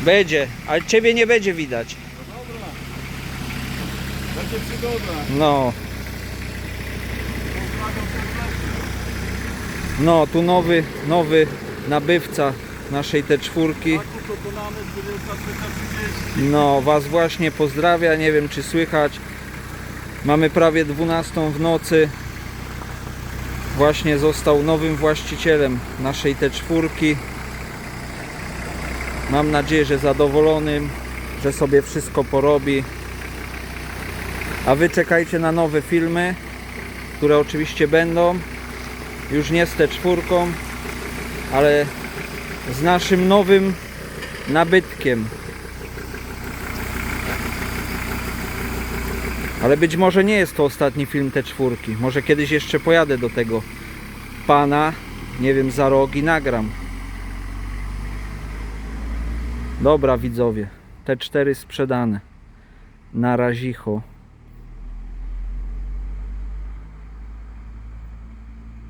Będzie, ale ciebie nie będzie widać. Dobra. Będzie przygoda. No, no, tu nowy, nowy nabywca naszej te czwórki. Zakup dokonany 23.30. No, Was właśnie pozdrawia, nie wiem czy słychać. Mamy prawie 12 w nocy. Właśnie został nowym właścicielem naszej te czwórki. Mam nadzieję, że zadowolonym, że sobie wszystko porobi. A Wy czekajcie na nowe filmy, które oczywiście będą. Już nie z te czwórką, ale z naszym nowym nabytkiem. Ale być może nie jest to ostatni film te czwórki. Może kiedyś jeszcze pojadę do tego pana, nie wiem, za rok i nagram. Dobra widzowie, te cztery sprzedane. Na razicho.